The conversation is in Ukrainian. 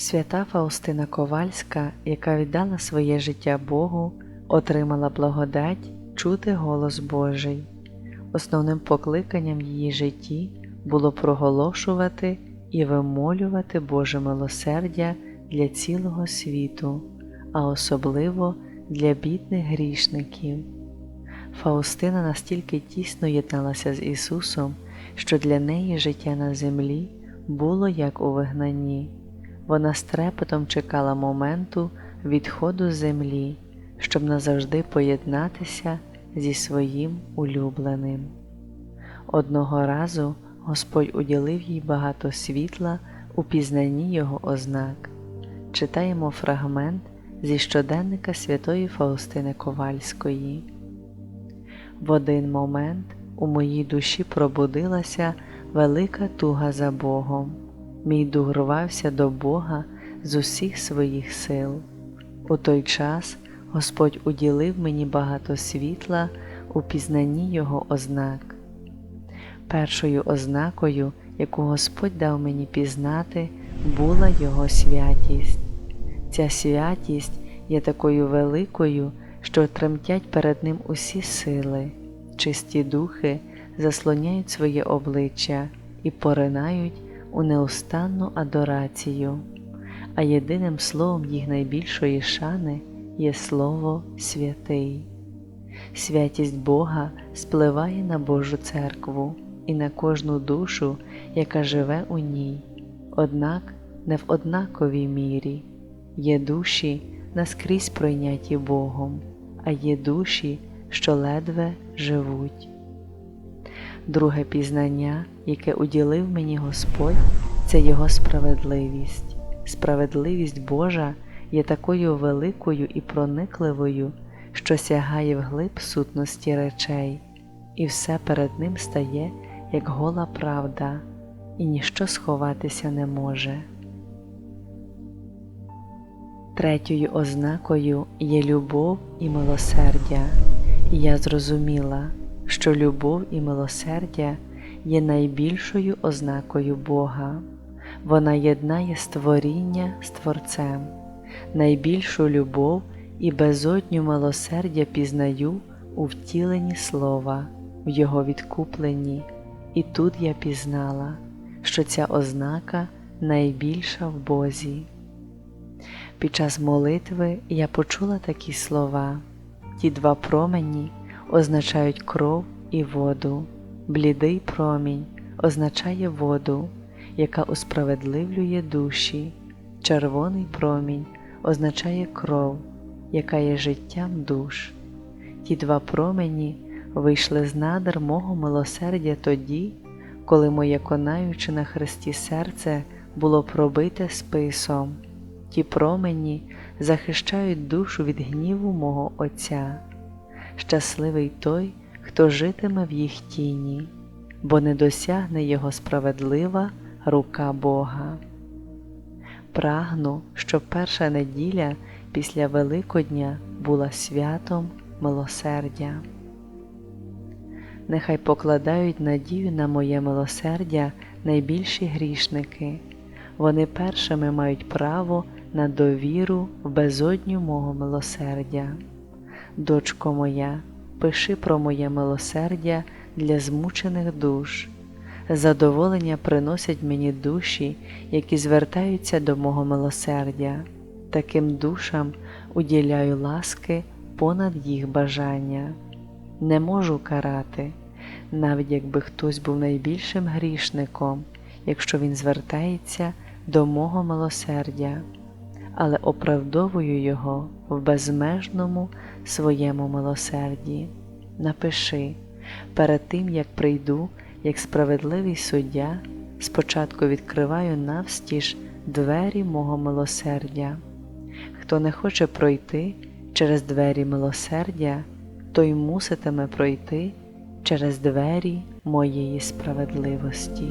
Свята Фаустина Ковальська, яка віддала своє життя Богу, отримала благодать чути голос Божий. Основним покликанням її житті було проголошувати і вимолювати Боже милосердя для цілого світу, а особливо для бідних грішників. Фаустина настільки тісно єдналася з Ісусом, що для неї життя на землі було як у вигнанні. Вона з чекала моменту відходу з землі, щоб назавжди поєднатися зі своїм улюбленим. Одного разу Господь уділив їй багато світла у пізнанні Його ознак. Читаємо фрагмент зі щоденника святої Фаустини Ковальської. В один момент у моїй душі пробудилася велика туга за Богом. Мій дух рвався до Бога з усіх своїх сил. У той час Господь уділив мені багато світла у пізнанні Його ознак. Першою ознакою, яку Господь дав мені пізнати, була Його святість. Ця святість є такою великою, що тремтять перед Ним усі сили, чисті духи заслоняють своє обличчя і поринають у неустанну адорацію, а єдиним словом їх найбільшої шани є слово святий. Святість Бога спливає на Божу церкву і на кожну душу, яка живе у ній, однак не в однаковій мірі. Є душі наскрізь пройняті Богом, а є душі, що ледве живуть. Друге пізнання, яке уділив мені Господь, це Його справедливість. Справедливість Божа є такою великою і проникливою, що сягає вглиб сутності речей, і все перед Ним стає, як гола правда, і ніщо сховатися не може. Третьою ознакою є любов і милосердя, і я зрозуміла, що любов і милосердя є найбільшою ознакою Бога, вона єднає створіння з Творцем, найбільшу любов і безодню милосердя пізнаю у втіленні слова, в Його відкупленні, і тут я пізнала, що ця ознака найбільша в Бозі. Під час молитви я почула такі слова, ті два промені означають кров і воду, блідий промінь означає воду, яка усправедливлює душі, червоний промінь означає кров, яка є життям душ. Ті два промені вийшли з надр мого милосердя тоді, коли моє конаюче на хресті серце було пробите списом. Ті промені захищають душу від гніву мого Отця. Щасливий той, хто житиме в їх тіні, бо не досягне його справедлива рука Бога. Прагну, щоб перша неділя після Великодня була святом милосердя. Нехай покладають надію на моє милосердя найбільші грішники, вони першими мають право на довіру в безодню мого милосердя. Дочко моя, пиши про моє милосердя для змучених душ. Задоволення приносять мені душі, які звертаються до мого милосердя. Таким душам уділяю ласки понад їх бажання. Не можу карати, навіть якби хтось був найбільшим грішником, якщо він звертається до мого милосердя, але оправдовую його в безмежному своєму милосерді. Напиши, перед тим, як прийду, як справедливий суддя, спочатку відкриваю навстіж двері мого милосердя. Хто не хоче пройти через двері милосердя, той муситиме пройти через двері моєї справедливості.